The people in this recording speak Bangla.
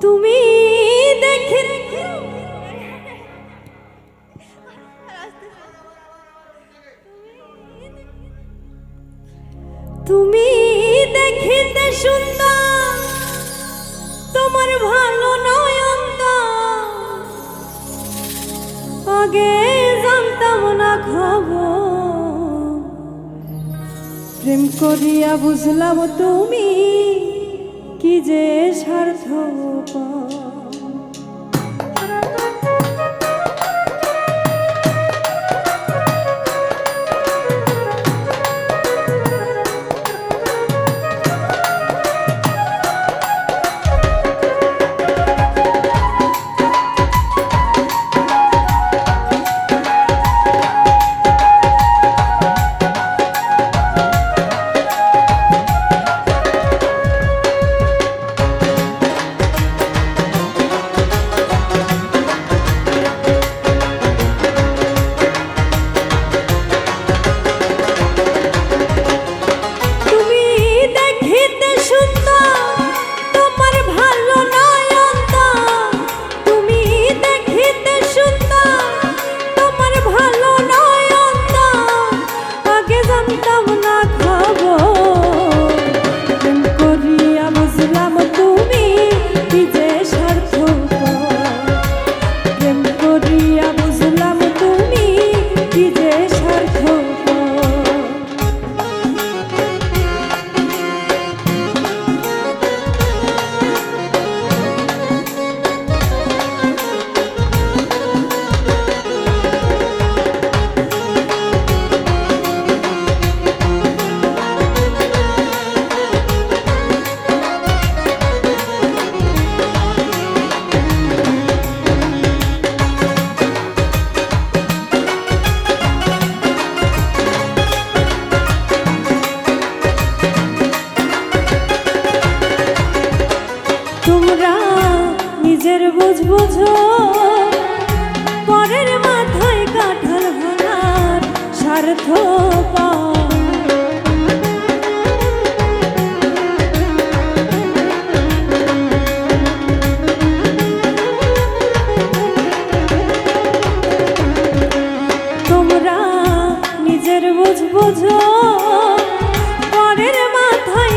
তুমি দেখে তুমি দেখিতে সুন্দর। তোমার ভালো নয়ন্ত আগে জানতাম না খবর। প্রেম করিয়া বুঝলাম তুমি কি যে স্বার্থ নিজের বুঝ বুঝো। পরের মাথায় কাঠাল ভাঙার স্বার্থ। তোমরা নিজের বুঝ বুঝো। পরের মাথায়